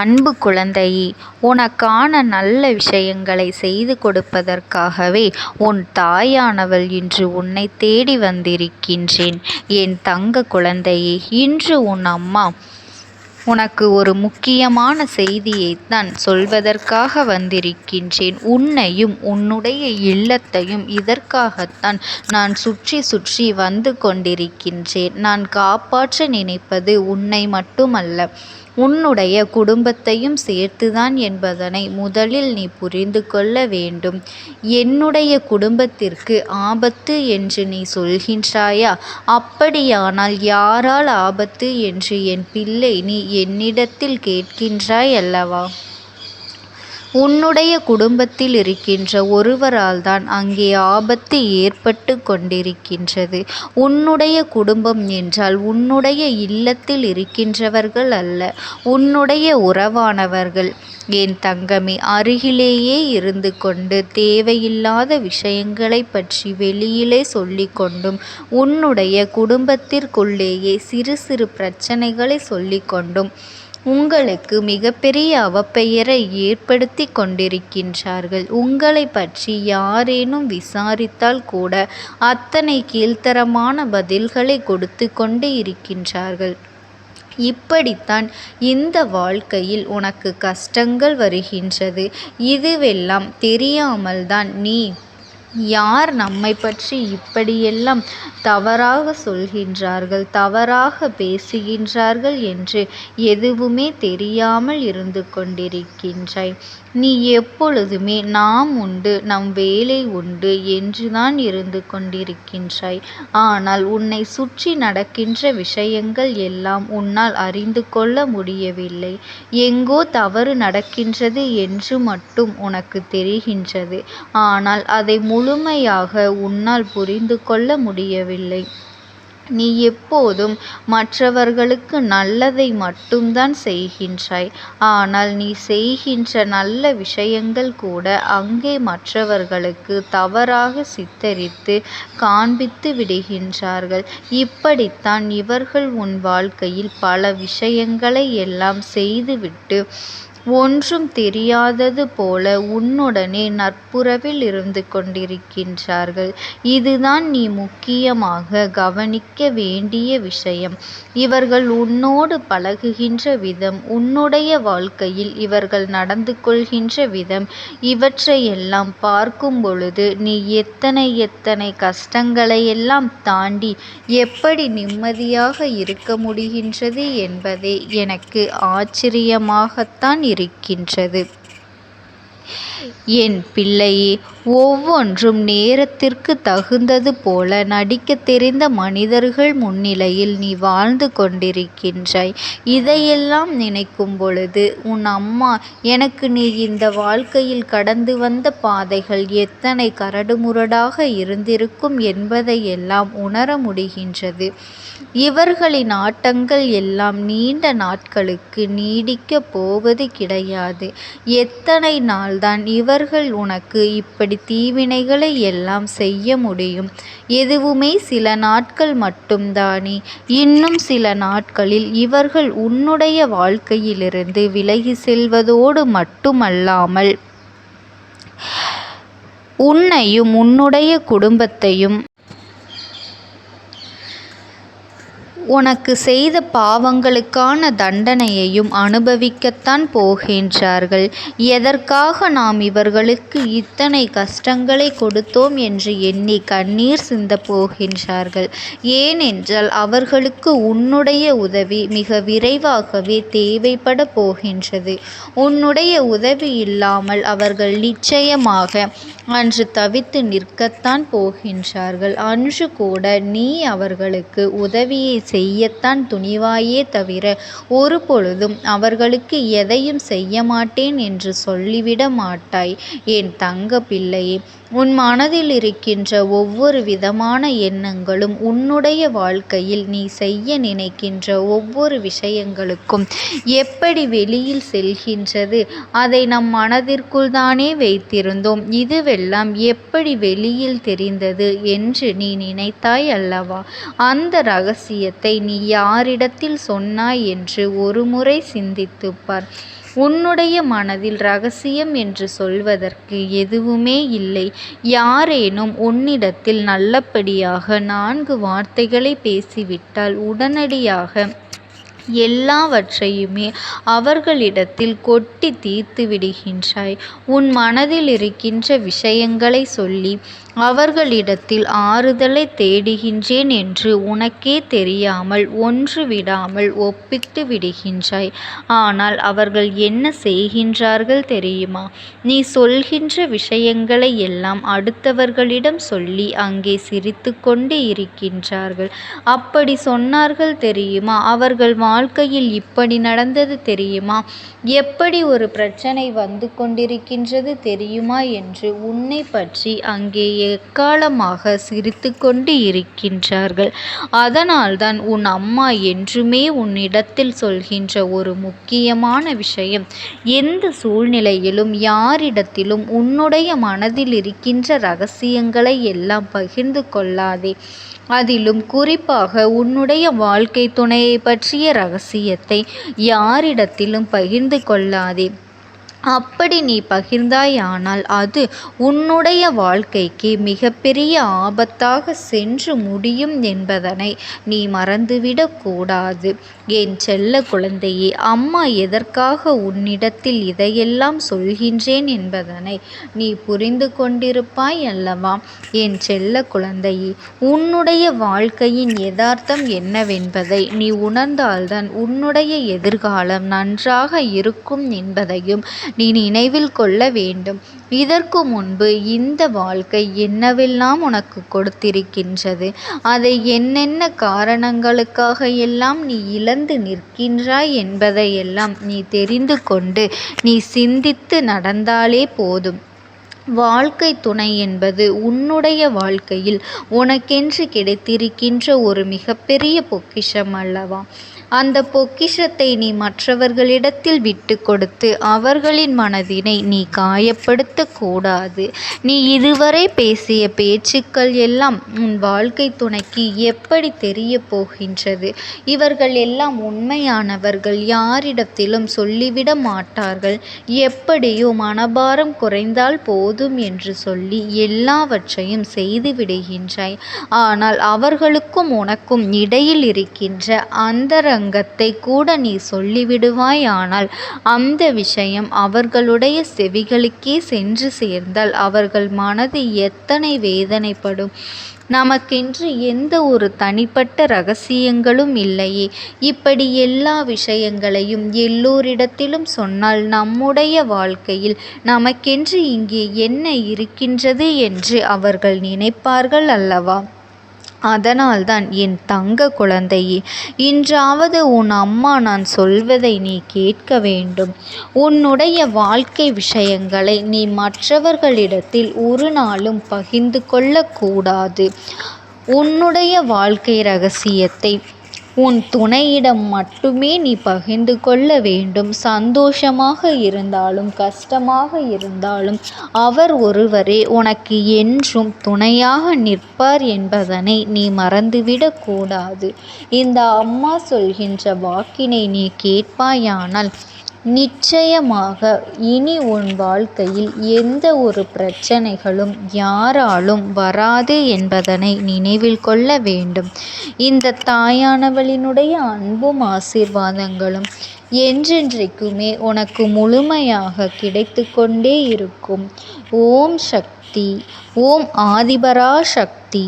அன்பு குழந்தையே உனக்கான நல்ல விஷயங்களை செய்து கொடுப்பதற்காகவே உன் தாயானவள் இன்று உன்னை தேடி வந்திருக்கின்றேன். என் தங்க குழந்தையே இன்று உன் அம்மா உனக்கு ஒரு முக்கியமான செய்தியைத்தான் சொல்வதற்காக வந்திருக்கின்றேன். உன்னையும் உன்னுடைய இல்லத்தையும் இதற்காகத்தான் நான் சுற்றி சுற்றி வந்து கொண்டிருக்கின்றேன். நான் காப்பாற்ற நினைப்பது உன்னை மட்டுமல்ல உன்னுடைய குடும்பத்தையும் சேர்த்துதான் என்பதனை முதலில் நீ புரிந்து கொள்ள வேண்டும். என்னுடைய குடும்பத்திற்கு ஆபத்து என்று நீ சொல்கின்றாயா? அப்படியானால் யாரால் ஆபத்து என்று என் பிள்ளை நீ என்னிடத்தில் கேட்கின்றாய் அல்லவா? உன்னுடைய குடும்பத்தில் இருக்கின்ற ஒருவரால்தான் அங்கே ஆபத்து ஏற்பட்டு கொண்டிருக்கின்றது. உன்னுடைய குடும்பம் என்றால் உன்னுடைய இல்லத்தில் இருக்கின்றவர்கள் அல்ல உன்னுடைய உறவானவர்கள். என் தங்கமே அருகிலேயே இருந்து கொண்டு தேவையில்லாத விஷயங்களை பற்றி வெளியிலே சொல்லிக்கொண்டும் உன்னுடைய குடும்பத்திற்குள்ளேயே சிறு சிறு பிரச்சனைகளை சொல்லிக்கொண்டும் உங்களுக்கு மிகப்பெரிய அவப்பெயரை ஏற்படுத்தி கொண்டிருக்கின்றார்கள். உங்களை பற்றி யாரேனும் விசாரித்தால் கூட அத்தனை கீழ்த்தரமான பதில்களை கொடுத்து கொண்டு இருக்கின்றார்கள். இப்படித்தான் இந்த வாழ்க்கையில் உனக்கு கஷ்டங்கள் வருகின்றது. இதுவெல்லாம் தெரியாமல்தான் நீ யார் நம்மை பற்றி இப்படியெல்லாம் தவறாக சொல்கின்றார்கள் தவறாக பேசுகின்றார்கள் என்று எதுவுமே தெரியாமல் இருந்து கொண்டிருக்கின்றாய். நீ எப்பொழுதுமே நாம் உண்டு நம் வேலை உண்டு என்றுதான் இருந்து கொண்டிருக்கின்றாய். ஆனால் உன்னை சுற்றி நடக்கின்ற விஷயங்கள் எல்லாம் உன்னால் அறிந்து கொள்ள முடியவில்லை. எங்கோ தவறு நடக்கின்றது என்று மட்டும் உனக்கு தெரிகின்றது. ஆனால் அதை முழுமையாக உன்னால் புரிந்து கொள்ள முடியவில்லை. நீ எப்போதும் மற்றவர்களுக்கு நல்லதை மட்டும்தான் செய்கின்றாய். ஆனால் நீ செய்கின்ற நல்ல விஷயங்கள் கூட அங்கே மற்றவர்களுக்கு தவறாக சித்தரித்து காண்பித்து விடுகின்றார்கள். இப்படித்தான் இவர்கள் உன் வாழ்க்கையில் பல விஷயங்களை எல்லாம் செய்துவிட்டு ஒன்றும் தெரியாதது போல உன்னுடனே நட்புறவில் இருந்து கொண்டிருக்கின்றார்கள். இதுதான் நீ முக்கியமாக கவனிக்க வேண்டிய விஷயம். இவர்கள் உன்னோடு பழகுகின்ற விதம் உன்னுடைய வாழ்க்கையில் இவர்கள் நடந்து கொள்கின்ற விதம் இவற்றையெல்லாம் பார்க்கும் பொழுது நீ எத்தனை எத்தனை கஷ்டங்களையெல்லாம் தாண்டி எப்படி நிம்மதியாக இருக்க முடிகின்றது என்பதே எனக்கு ஆச்சரியமாகத்தான் இருக்கின்றது. என் பிள்ளையே ஒவ்வொன்றும் நேரத்திற்கு தகுந்தது போல நடிக்கத் தெரிந்த மனிதர்கள் முன்னிலையில் நீ வாழ்ந்து கொண்டிருக்கின்றாய். இதையெல்லாம் நினைக்கும் பொழுது உன் அம்மா எனக்கு நீ இந்த வாழ்க்கையில் கடந்து வந்த பாதைகள் எத்தனை கரடுமுரடாக இருந்திருக்கும் என்பதையெல்லாம் உணர முடிகின்றது. இவர்களின் ஆட்டங்கள் எல்லாம் நீண்ட நாட்களுக்கு நீடிக்கப் போவது கிடையாது. எத்தனை நாள்தான் இவர்கள் உனக்கு இப்படி தீவினைகளை எல்லாம் செய்ய முடியும். எதுவுமே சில நாட்கள் மட்டும்தானே. இன்னும் சில நாட்களில் இவர்கள் உன்னுடைய வாழ்க்கையிலிருந்து விலகி செல்வதோடு மட்டுமல்லாமல் உன்னையும் உன்னுடைய குடும்பத்தையும் உனக்கு செய்த பாவங்களுக்கான தண்டனையையும் அனுபவிக்கத்தான் போகின்றார்கள். எதற்காக நாம் இவர்களுக்கு இத்தனை கஷ்டங்களை கொடுத்தோம் என்று எண்ணி கண்ணீர் சிந்தப் போகின்றார்கள். ஏனென்றால் அவர்களுக்கு உன்னுடைய உதவி மிக விரைவாகவே தேவைப்பட போகின்றது. உன்னுடைய உதவி இல்லாமல் அவர்கள் நிச்சயமாக அன்று தவித்து நிற்கத்தான் போகின்றார்கள். அன்று கூட நீ அவர்களுக்கு உதவியை செய்யத்தான் துணிவாயே தவிர ஒரு பொழுதும் அவர்களுக்கு எதையும் செய்ய மாட்டேன் என்று சொல்லிவிட மாட்டாய். என் தங்க பிள்ளையே உன் மனதில் இருக்கின்ற ஒவ்வொரு விதமான எண்ணங்களும் உன்னுடைய வாழ்க்கையில் நீ செய்ய நினைக்கின்ற ஒவ்வொரு விஷயங்களுக்கும் எப்படி வெளியில் செல்கின்றது அதை நம் மனதிற்குள் தானே வைத்திருந்தோம். இதுவெல்லாம் எப்படி வெளியில் தெரிந்தது என்று நீ நினைத்தாய் அல்லவா? அந்த ரகசியத்தை ரகசியத்தை நீ யாரிடத்தில் சொன்னாய் என்று ஒருமுறை சிந்தித்துப் பார். உன்னுடைய மனதில் ரகசியம் என்று சொல்வதற்கு எதுவுமே இல்லை. யாரேனும் உன்னிடத்தில் நல்லபடியாக நான்கு வார்த்தைகளை பேசிவிட்டால் உடனடியாக எல்லாவற்றையுமே அவர்களிடத்தில் கொட்டி தீர்த்து விடுகின்றாய் உன் மனதில் இருக்கின்ற விஷயங்களை சொல்லி அவர்களிடத்தில் ஆறுதலைத் தேடுகின்றேன் என்று உனக்கே தெரியாமல் ஒன்று விடாமல் ஒப்பித்து விடுகின்றாய். ஆனால் அவர்கள் என்ன செய்கின்றார்கள் தெரியுமா? நீ சொல்கின்ற விஷயங்களை எல்லாம் அடுத்தவர்களிடம் சொல்லி அங்கே சிரித்துக்கொண்டு இருக்கின்றார்கள். அப்படிச் சொன்னார்கள் தெரியுமா? அவர்கள் வாழ்க்கையில் இப்படி நடந்தது தெரியுமா? எப்படி ஒரு பிரச்சனை வந்து கொண்டிருக்கின்றது தெரியுமா என்று உன்னைப் பற்றி அங்கே எக்காளமாக சிரித்துக்கொண்டு இருக்கின்றார்கள். அதனால்தான் உன் அம்மா என்றுமே உன்னிடத்தில் சொல்கின்ற ஒரு முக்கியமான விஷயம் எந்த சூழ்நிலையிலும் யாரிடத்திலும் உன்னுடைய மனதில் இருக்கின்ற ரகசியங்களை எல்லாம் பகிர்ந்து கொள்ளாதே. அதிலும் குறிப்பாக உன்னுடைய வாழ்க்கை துணையை பற்றிய ரகசியத்தை யாரிடத்திலும் பகிர்ந்து கொள்ளாதே. அப்படி நீ பகிர்ந்தாயானால் அது உன்னுடைய வாழ்க்கைக்கு மிகப்பெரிய ஆபத்தாக சென்று முடியும் என்பதனை நீ மறந்துவிடக் கூடாது. என் செல்ல குழந்தையே அம்மா எதற்காக உன்னிடத்தில் இதையெல்லாம் சொல்கின்றேன் என்பதனை நீ புரிந்து கொண்டிருப்பாய் அல்லவா? என் செல்ல குழந்தையே உன்னுடைய வாழ்க்கையின் யதார்த்தம் என்னவென்பதை நீ உணர்ந்தால்தான் உன்னுடைய எதிர்காலம் நன்றாக இருக்கும் என்பதையும் நீ நினைவில் கொள்ள வேண்டும். இதற்கு முன்பு இந்த வாழ்க்கை என்னவெல்லாம் உனக்கு கொடுத்திருக்கின்றது அதை என்னென்ன காரணங்களுக்காக எல்லாம் நீ இழந்து நிற்கின்றாய் என்பதையெல்லாம் நீ தெரிந்து கொண்டு நீ சிந்தித்து நடந்தாலே போதும். வாழ்க்கை துணை என்பது உன்னுடைய வாழ்க்கையில் உனக்கென்று கிடைத்திருக்கின்ற ஒரு மிகப்பெரிய பொக்கிஷம் அல்லவா? அந்த பொக்கிஷத்தை நீ மற்றவர்களிடத்தில் விட்டு கொடுத்து அவர்களின் மனதினை நீ காயப்படுத்தக்கூடாது நீ இதுவரை பேசிய பேச்சுக்கள் எல்லாம் உன் வாழ்க்கை துணைக்கு எப்படி தெரிய போகின்றது? இவர்கள் எல்லாம் உண்மையானவர்கள் யாரிடத்திலும் சொல்லிவிட மாட்டார்கள். எப்படியோ மனபாரம் குறைந்தால் போதும் என்று சொல்லி எல்லாவற்றையும் செய்து விடுகின்றாய். ஆனால் அவர்களுக்கும் உனக்கும் இடையில் இருக்கின்ற அந்தர அந்தரங்கத்தைக் கூட நீ சொல்லிவிடுவாயானால் அந்த விஷயம் அவர்களுடைய செவிகளுக்கே சென்று சேர்ந்தால் அவர்கள் மனது எத்தனை வேதனைப்படும். நமக்கென்று எந்த ஒரு தனிப்பட்ட ரகசியங்களும் இல்லையே. இப்படி எல்லா விஷயங்களையும் எல்லோரிடத்திலும் சொன்னால் நம்முடைய வாழ்க்கையில் நமக்கென்று இங்கே என்ன இருக்கின்றது என்று அவர்கள் நினைப்பார்கள் அல்லவா? அதனால்தான் என் தங்க குழந்தையே இன்றாவது உன் அம்மா நான் சொல்வதை நீ கேட்க வேண்டும். உன்னுடைய வாழ்க்கை விஷயங்களை நீ மற்றவர்களிடத்தில் ஒரு நாளும் பகிர்ந்து கொள்ளக்கூடாது உன்னுடைய வாழ்க்கை ரகசியத்தை உன் துணையிடம் மட்டுமே நீ பகிர்ந்து கொள்ள வேண்டும். சந்தோஷமாக இருந்தாலும் கஷ்டமாக இருந்தாலும் அவர் ஒருவரே உனக்கு என்றும் துணையாக நிற்பார் என்பதனை நீ மறந்துவிடக்கூடாது இந்த அம்மா சொல்கின்ற வாக்கினை நீ கேட்பாயானால் நிச்சயமாக இனி உன் வாழ்க்கையில் எந்த ஒரு பிரச்சனைகளும் யாராலும் வராது என்பதனை நினைவில் கொள்ள வேண்டும். இந்த தாயானவளினுடைய அன்பும் ஆசீர்வாதங்களும் என்றென்றைக்குமே உனக்கு முழுமையாக கிடைத்து கொண்டே இருக்கும். ஓம் சக்தி! ஓம் ஆதிபரா சக்தி